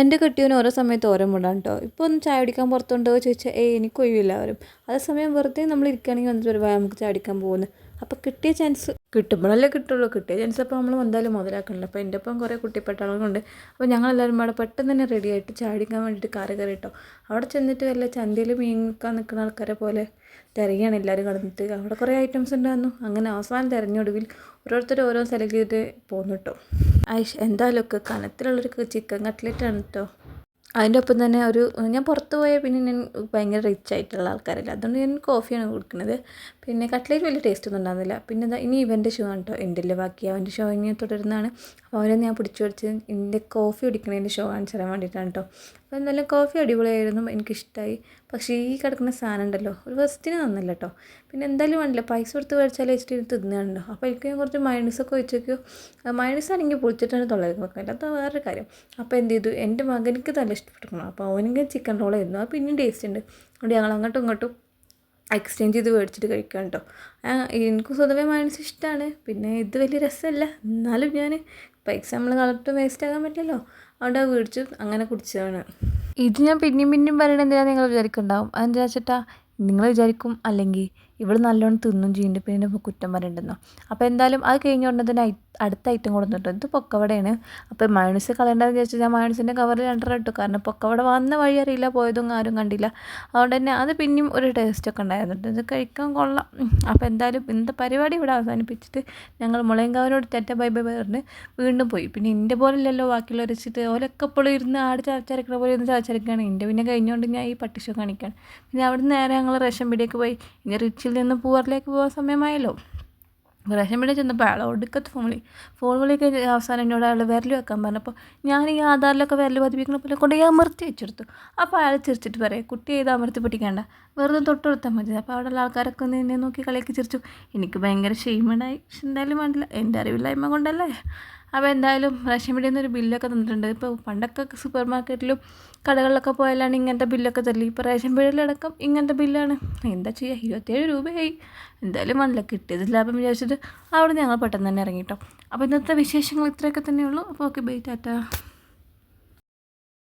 എന്റെ കെട്ടിയവന് ഓരോ സമയത്ത് ഓരോ മുടാണ് കേട്ടോ ഇപ്പോൾ ഒന്ന് ചായ കുടിക്കാൻ പുറത്തുണ്ടോ ചോദിച്ചാൽ ഏയ് എനിക്ക് ഒഴിവില്ല അവരും അതേസമയം വെറുതെ നമ്മൾ ഇരിക്കുകയാണെങ്കിൽ വന്നിട്ട് ഒരു നമുക്ക് ചായ കുടിക്കാൻ പോകുന്നു. അപ്പോൾ കിട്ടിയ ചാൻസ് കിട്ടുമ്പോഴല്ലേ കിട്ടുള്ളൂ. കിട്ടിയ ചാൻസ് അപ്പോൾ നമ്മൾ എന്തായാലും മുതലാക്കണല്ലോ. അപ്പോൾ എന്റെ ഒപ്പം കുറേ കുട്ടിപ്പെട്ട ആളുകളുണ്ട്. അപ്പോൾ ഞങ്ങളെല്ലാവരും അവിടെ പെട്ടെന്ന് തന്നെ റെഡി ആയിട്ട് ചാടിക്കാൻ വേണ്ടിയിട്ട് കാറ് കയറി കേട്ടോ അവിടെ ചെന്നിട്ട് വല്ല ചന്തയിൽ മീൻ നിൽക്കാൻ നിൽക്കുന്ന ആൾക്കാരെ പോലെ തിരയാണ് എല്ലാവരും കടന്നിട്ട്. അവിടെ കുറേ ഐറ്റംസ് ഉണ്ടായിരുന്നു. അങ്ങനെ അവസാനം തിരഞ്ഞൊടുവിൽ ഓരോരുത്തർ ഓരോ സെലക്ട് ചെയ്തിട്ട് പോന്നു കേട്ടോ ഐഷ് എന്തായാലും ഒക്കെ കനത്തിലുള്ളൊരു ചിക്കൻ കട്ട്ലറ്റ് ആണ് കേട്ടോ അതിന്റെ ഒപ്പം തന്നെ ഒരു ഞാൻ പുറത്ത് പോയാൽ പിന്നെ ഞാൻ ഭയങ്കര റിച്ച് ആയിട്ടുള്ള ആൾക്കാരല്ല. അതുകൊണ്ട് ഞാൻ കോഫിയാണ് കൊടുക്കുന്നത്. പിന്നെ കട്ട്ലേറ്റ് വലിയ ടേസ്റ്റ് ഒന്നും ഉണ്ടാകുന്നില്ല പിന്നെ എന്താ ഇനി ഇവന്റെ ഷോ ആണ് കേട്ടോ എന്റെ ബാക്കി അവന്റെ ഷോ ഇനി തുടരുന്നതാണ്. അപ്പോൾ അവരെ ഞാൻ പിടിച്ചു പിടിച്ച് എന്റെ കോഫി കുടിക്കുന്നതിന്റെ ഷോ കാണിച്ചു തരാൻ വേണ്ടിയിട്ടാണ് കേട്ടോ അപ്പോൾ എന്തായാലും കോഫി അടിപൊളിയായിരുന്നു എനിക്കിഷ്ടമായി പക്ഷേ ഈ കിടക്കുന്ന സാധനം ഉണ്ടല്ലോ ഒരു ഫസ്റ്റിന് നന്നല്ല കേട്ടോ പിന്നെ എന്തായാലും വേണ്ടില്ല പൈസ കൊടുത്ത് മേടിച്ചാൽ വെച്ചിട്ട് തിന്നുകയാണല്ലോ അപ്പോൾ എനിക്ക് കുറച്ച് മയണീസൊക്കെ വെച്ചേക്കോ മൈനസ് ആണെങ്കിൽ പൊളിച്ചിട്ടാണ് തൊള്ളയിൽ വെക്കാൻ. അത് വേറൊരു കാര്യം. അപ്പോൾ എന്ത് ചെയ്തു? എന്റെ മകനിക്ക് നല്ല ഇഷ്ടപ്പെട്ടിരിക്കണം. അപ്പോൾ അവനെങ്കിൽ ചിക്കൻ റോളായിരുന്നു അത് പിന്നെയും ടേസ്റ്റ് ഉണ്ട്. അതുകൊണ്ട് ഞങ്ങൾ അങ്ങോട്ടും ഇങ്ങോട്ടും എക്സ്ചേഞ്ച് ചെയ്ത് മേടിച്ചിട്ട് കഴിക്കാം കേട്ടോ എനിക്ക് സ്വതവേ മനസ്സ് ഇഷ്ടമാണ് പിന്നെ ഇത് വലിയ രസമല്ല. എന്നാലും ഞാൻ പൈസ നമ്മൾ കളക്ട് വേസ്റ്റ് ആകാൻ പറ്റില്ലല്ലോ. അവിടെ മേടിച്ചു. അങ്ങനെ കുടിച്ചതാണ്. ഇത് ഞാൻ പിന്നെയും പിന്നെയും പറയണത് എന്തിനാണ് നിങ്ങൾ വിചാരിക്കുന്നുണ്ടാവും അതെന്താ വെച്ചിട്ടാ നിങ്ങൾ വിചാരിക്കും. അല്ലെങ്കിൽ ഇവൾ നല്ലോണം തിന്നും ചെയ്യുന്നുണ്ട് പിന്നെ എന്റെ കുറ്റം പറയണ്ടെന്നോ? അപ്പോൾ എന്തായാലും അത് കഴിഞ്ഞ ഉടനെ തന്നെ അടുത്ത ഐറ്റം കൊടുത്തിട്ടു ഇത് പൊക്കവടയാണ്. അപ്പോൾ മയണസ് കളയേണ്ടതെന്ന് വിചാരിച്ചാൽ ഞാൻ മയണസിന്റെ കവറിൽ രണ്ടര ഇട്ടു. കാരണം പൊക്കവട വന്ന വഴി അറിയില്ല. പോയതും ആരും കണ്ടില്ല. അതുകൊണ്ട് തന്നെ അത് പിന്നെയും ഒരു ടേസ്റ്റൊക്കെ ഉണ്ടായിരുന്നു ഇത് കഴിക്കാൻ കൊള്ളാം. അപ്പോൾ എന്തായാലും ഇന്നത്തെ പരിപാടി ഇവിടെ അവസാനിപ്പിച്ചിട്ട് ഞങ്ങൾ മുളയങ്കാവിനോട് തെറ്റ ബൈ ബൈ പറഞ്ഞ് വീണ്ടും പോയി. പിന്നെ എന്റെ പോലെയല്ലല്ലോ ബാക്കിയുള്ളവർ വെച്ചിട്ട്. ഓലൊക്കെ എപ്പോഴും ഇരുന്ന് ആട് ചാച്ചരക്കണ പോലെ ഇരുന്ന് ചാച്ചരക്കുകയാണ് എന്റെ പിന്നെ കഴിഞ്ഞുകൊണ്ട് ഞാൻ ഈ പട്ടിഷോ കാണിക്കുകയാണ് പിന്നെ അവിടെ നിന്ന് നേരെ ഞങ്ങൾ റേഷൻ പീടിയൊക്കെ പോയി. ഇനി റിച്ചിൽ നിന്ന് പൂവറിലേക്ക് പോകാൻ സമയമായല്ലോ. റേഷൻ പീടിയ ചെന്നപ്പോൾ അയാൾ ഒടുക്കത്ത് ഫോൺ വിളി ഫോൺ വിളിയൊക്കെ അവസാനം എന്നോട് അയാൾ വിരൽ വെക്കാൻ പറഞ്ഞപ്പോൾ ഞാൻ ഈ ആധാറിലൊക്കെ വിരൽ പതിപ്പിക്കുന്ന പോലെ കൊണ്ട് ഞാൻ അമർത്തി വെച്ചെടുത്തു. അപ്പോൾ അയാൾ ചിരിച്ചിട്ട് പറയും കുട്ടി ചെയ്ത് അമർത്തി പിടിക്കേണ്ട. വെറുതെ തൊട്ടെടുത്താൽ മതി. അപ്പോൾ അവിടെയുള്ള ആൾക്കാരൊക്കെ ഒന്ന് എന്നെ നോക്കി കളിയൊക്കെ ചിരിച്ചു. എനിക്ക് ഭയങ്കര ക്ഷീമണായി പക്ഷെ എന്തായാലും വേണ്ടില്ല. എന്റെ അറിവില്ലായ്മ കൊണ്ടല്ലേ? അപ്പോൾ എന്തായാലും റേഷൻ പീടിയിൽ നിന്ന് ഒരു ബില്ലൊക്കെ തന്നിട്ടുണ്ട്. ഇപ്പോൾ പണ്ടൊക്കെ സൂപ്പർ മാർക്കറ്റിലും കടകളിലൊക്കെ പോയാലാണ് ഇങ്ങനത്തെ ബില്ലൊക്കെ തരൽ. ഇപ്പോൾ റേഷൻ പീടിയിലടക്കം ഇങ്ങനത്തെ ബില്ലാണ്. എന്താ ചെയ്യുക ഇരുപത്തേഴ് രൂപയായി. എന്തായാലും വന്നില്ല. കിട്ടിയത് ലാഭം വിചാരിച്ചിട്ട് അവിടെ ഞങ്ങൾ പെട്ടെന്ന് തന്നെ ഇറങ്ങിട്ടോ. അപ്പോൾ ഇന്നത്തെ വിശേഷങ്ങൾ ഇത്രയൊക്കെ തന്നെയുള്ളൂ. അപ്പോൾ ഓക്കെ ബൈ ടാറ്റ.